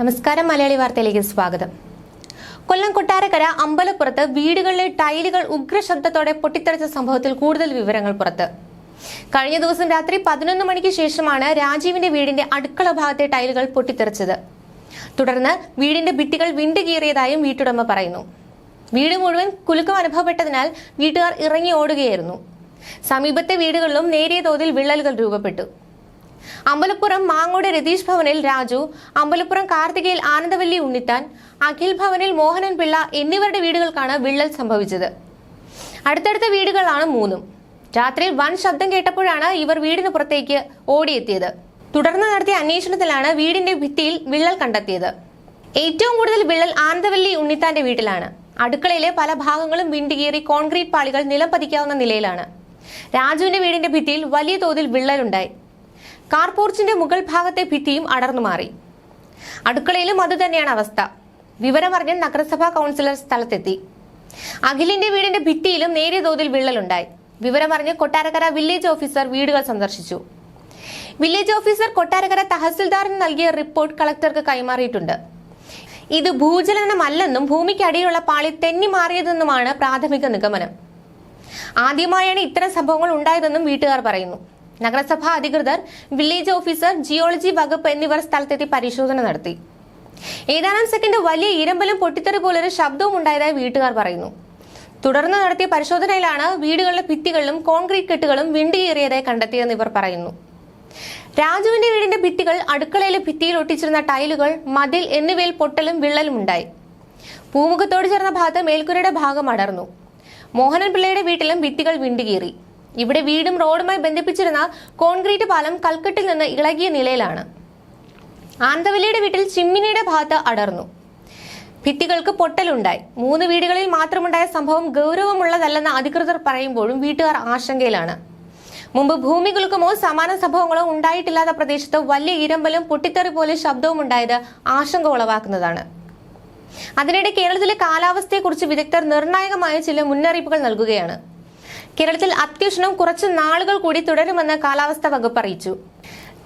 നമസ്കാരം മലയാളി വാർത്തയിലേക്ക് സ്വാഗതം. കൊല്ലം കൊട്ടാരക്കര അമ്പലപ്പുറത്ത് വീടുകളിലെ ടൈലുകൾ ഉഗ്രശബ്ദത്തോടെ പൊട്ടിത്തെറിച്ച സംഭവത്തിൽ കൂടുതൽ വിവരങ്ങൾ പുറത്ത്. കഴിഞ്ഞ ദിവസം രാത്രി പതിനൊന്ന് മണിക്ക് ശേഷമാണ് രാജീവിന്റെ വീടിന്റെ അടുക്കള ഭാഗത്തെ ടൈലുകൾ പൊട്ടിത്തെറിച്ചത്. തുടർന്ന് വീടിന്റെ ഭിത്തികൾ വിണ്ടുകീറിയതായും വീട്ടുടമ പറയുന്നു. വീട് മുഴുവൻ കുലുക്കം അനുഭവപ്പെട്ടതിനാൽ വീട്ടുകാർ ഇറങ്ങി ഓടുകയായിരുന്നു. സമീപത്തെ വീടുകളിലും നേരിയ തോതിൽ വിള്ളലുകൾ രൂപപ്പെട്ടു. അമ്പലപ്പുറം മാങ്ങോട് രതീഷ് ഭവനിൽ രാജു അമ്പലപ്പുറം കാർത്തികയിൽ ആനന്ദവല്ലി ഉണ്ണിത്താൻ അഖിൽ ഭവനിൽ മോഹനൻ പിള്ള എന്നിവരുടെ വീടുകൾക്കാണ് വിള്ളൽ സംഭവിച്ചത്. അടുത്തടുത്ത വീടുകളാണ് മൂന്നും. രാത്രിയിൽ വൻ ശബ്ദം കേട്ടപ്പോഴാണ് ഇവർ വീടിന് പുറത്തേക്ക് ഓടിയെത്തിയത്. തുടർന്ന് നടത്തിയ അന്വേഷണത്തിലാണ് വീടിന്റെ ഭിത്തിയിൽ വിള്ളൽ കണ്ടെത്തിയത്. ഏറ്റവും കൂടുതൽ വിള്ളൽ ആനന്ദവല്ലി ഉണ്ണിത്താന്റെ വീട്ടിലാണ്. അടുക്കളയിലെ പല ഭാഗങ്ങളും വിണ്ടുകീറി കോൺക്രീറ്റ് പാളികൾ നിലം പതിക്കാവുന്ന നിലയിലാണ്. രാജുവിന്റെ വീടിന്റെ ഭിത്തിയിൽ വലിയ തോതിൽ വിള്ളലുണ്ടായി. കാർപോർച്ചിന്റെ മുകൾ ഭാഗത്തെ ഭിത്തിയും അടർന്നു മാറി. അടുക്കളയിലും അതുതന്നെയാണ് അവസ്ഥ. വിവരമറിഞ്ഞ നഗരസഭാ കൗൺസിലർ സ്ഥലത്തെത്തി. അഖിലിന്റെ വീടിന്റെ ഭിത്തിയിലും നേരിയ തോതിൽ വിള്ളലുണ്ടായി. വിവരമറിഞ്ഞ് കൊട്ടാരക്കര വില്ലേജ് ഓഫീസർ വീടുകൾ സന്ദർശിച്ചു. വില്ലേജ് ഓഫീസർ കൊട്ടാരക്കര തഹസിൽദാറിന് നൽകിയ റിപ്പോർട്ട് കളക്ടർക്ക് കൈമാറിയിട്ടുണ്ട്. ഇത് ഭൂചലനമല്ലെന്നും ഭൂമിക്കടിയുള്ള പാളി തെന്നി മാറിയതെന്നുമാണ് പ്രാഥമിക നിഗമനം. ആദ്യമായാണ് ഇത്തരം സംഭവങ്ങൾ ഉണ്ടായതെന്നും വീട്ടുകാർ പറയുന്നു. നഗരസഭാ അധികൃതർ വില്ലേജ് ഓഫീസർ ജിയോളജി വകുപ്പ് എന്നിവർ സ്ഥലത്തെത്തി പരിശോധന നടത്തി. ഏതാനും സെക്കൻഡ് വലിയ ഇരമ്പലും പൊട്ടിത്തെറി പോലൊരു ശബ്ദവും ഉണ്ടായതായി വീട്ടുകാർ പറയുന്നു. തുടർന്ന് നടത്തിയ പരിശോധനയിലാണ് വീടുകളിലെ ഭിത്തികളിലും കോൺക്രീറ്റ് കെട്ടുകളും വിണ്ടുകീറിയതായി കണ്ടെത്തിയെന്ന് ഇവർ പറയുന്നു. രാജുവിന്റെ വീടിന്റെ ഭിത്തികൾ അടുക്കളയിലെ ഭിത്തിയിൽ ഒട്ടിച്ചിരുന്ന ടൈലുകൾ മതിൽ എന്നിവയിൽ പൊട്ടലും വിള്ളലും ഉണ്ടായി. പൂമുഖത്തോട് ചേർന്ന ഭാഗത്ത് മേൽക്കുരയുടെ ഭാഗം അടർന്നു. മോഹനൻ പിള്ളയുടെ വീട്ടിലും ഭിത്തികൾ വിണ്ടുകീറി. ഇവിടെ വീടും റോഡുമായി ബന്ധിപ്പിച്ചിരുന്ന കോൺക്രീറ്റ് പാലം കൽക്കെട്ടിൽ നിന്ന് ഇളകിയ നിലയിലാണ്. ആന്തവല്ലിയുടെ വീട്ടിൽ ചിമ്മിനിയുടെ ഭാഗത്ത് അടർന്നു. ഭിത്തികൾക്ക് പൊട്ടലുണ്ടായി. മൂന്ന് വീടുകളിൽ മാത്രമുണ്ടായ സംഭവം ഗൗരവമുള്ളതല്ലെന്ന് അധികൃതർ പറയുമ്പോഴും വീട്ടുകാർ ആശങ്കയിലാണ്. മുമ്പ് ഭൂമി കുലുക്കമോ സമാന സംഭവങ്ങളോ ഉണ്ടായിട്ടില്ലാത്ത പ്രദേശത്ത് വലിയ ഇരമ്പലും പൊട്ടിത്തെറി പോലെ ശബ്ദവും ഉണ്ടായത് ആശങ്ക ഉളവാക്കുന്നതാണ്. അതിനിടെ കേരളത്തിലെ കാലാവസ്ഥയെക്കുറിച്ച് വിദഗ്ധർ നിർണായകമായ ചില മുന്നറിയിപ്പുകൾ നൽകുകയാണ്. കേരളത്തിൽ അത്യുഷ്ണം കുറച്ച് നാളുകൾ കൂടി തുടരുമെന്ന് കാലാവസ്ഥാ വകുപ്പ് അറിയിച്ചു.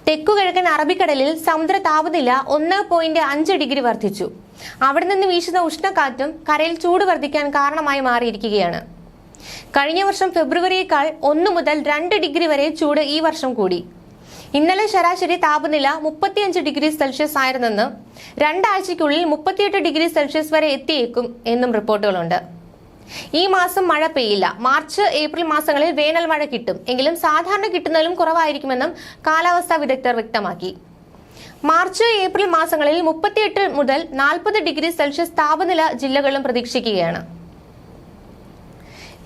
തെക്കുകിഴക്കൻ അറബിക്കടലിൽ സമുദ്ര താപനില ഒന്ന് പോയിന്റ് അഞ്ച് ഡിഗ്രി വർദ്ധിച്ചു. അവിടെ നിന്ന് വീശുന്ന ഉഷ്ണക്കാറ്റും കരയിൽ ചൂട് വർദ്ധിക്കാൻ കാരണമായി മാറിയിരിക്കുകയാണ്. കഴിഞ്ഞ വർഷം ഫെബ്രുവരിയേക്കാൾ ഒന്ന് മുതൽ രണ്ട് ഡിഗ്രി വരെ ചൂട് ഈ വർഷം കൂടി. ഇന്നലെ ശരാശരി താപനില മുപ്പത്തിയഞ്ച് ഡിഗ്രി സെൽഷ്യസ് ആയിരുന്നെന്ന് രണ്ടാഴ്ചയ്ക്കുള്ളിൽ മുപ്പത്തിയെട്ട് ഡിഗ്രി സെൽഷ്യസ് വരെ എത്തിയേക്കും എന്നും റിപ്പോർട്ടുകളുണ്ട്. ഈ മാസം മഴ പെയ്യില്ല. മാർച്ച് ഏപ്രിൽ മാസങ്ങളിൽ വേനൽ മഴ കിട്ടും. എങ്കിലും സാധാരണ കിട്ടുന്നതിലും കുറവായിരിക്കുമെന്നും കാലാവസ്ഥാ വിദഗ്ധർ വ്യക്തമാക്കി. മാർച്ച് ഏപ്രിൽ മാസങ്ങളിൽ മുപ്പത്തിയെട്ട് മുതൽ നാൽപ്പത് ഡിഗ്രി സെൽഷ്യസ് താപനില ജില്ലകളിലും പ്രതീക്ഷിക്കുകയാണ്.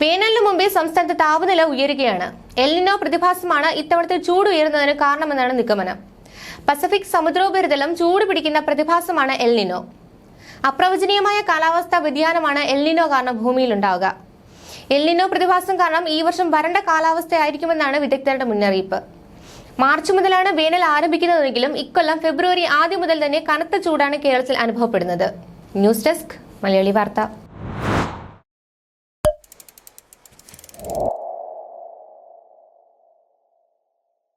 വേനലിന് മുമ്പേ സംസ്ഥാനത്ത് താപനില ഉയരുകയാണ്. എൽനിനോ പ്രതിഭാസമാണ് ഇത്തവണത്തെ ചൂട് ഉയരുന്നതിന് കാരണമെന്നാണ് നിഗമനം. പസഫിക് സമുദ്രോപരിതലം ചൂട് പിടിക്കുന്ന പ്രതിഭാസമാണ് എൽനിനോ അപ്രവചനീയമായ കാലാവസ്ഥാ വ്യതിയാനമാണ് എൽനിനോ കാരണം ഭൂമിയിൽ ഉണ്ടാവുക എൽനിനോ പ്രതിഭാസം കാരണം ഈ വർഷം വരണ്ട കാലാവസ്ഥയായിരിക്കുമെന്നാണ് വിദഗ്ധരുടെ മുന്നറിയിപ്പ്. മാർച്ച് മുതലാണ് വേനൽ ആരംഭിക്കുന്നതെങ്കിലും ഇക്കൊല്ലം ഫെബ്രുവരി ആദ്യം മുതൽ തന്നെ കനത്ത ചൂടാണ് കേരളത്തിൽ അനുഭവപ്പെടുന്നത്. ന്യൂസ് ഡെസ്ക് മലയാളി വാർത്ത.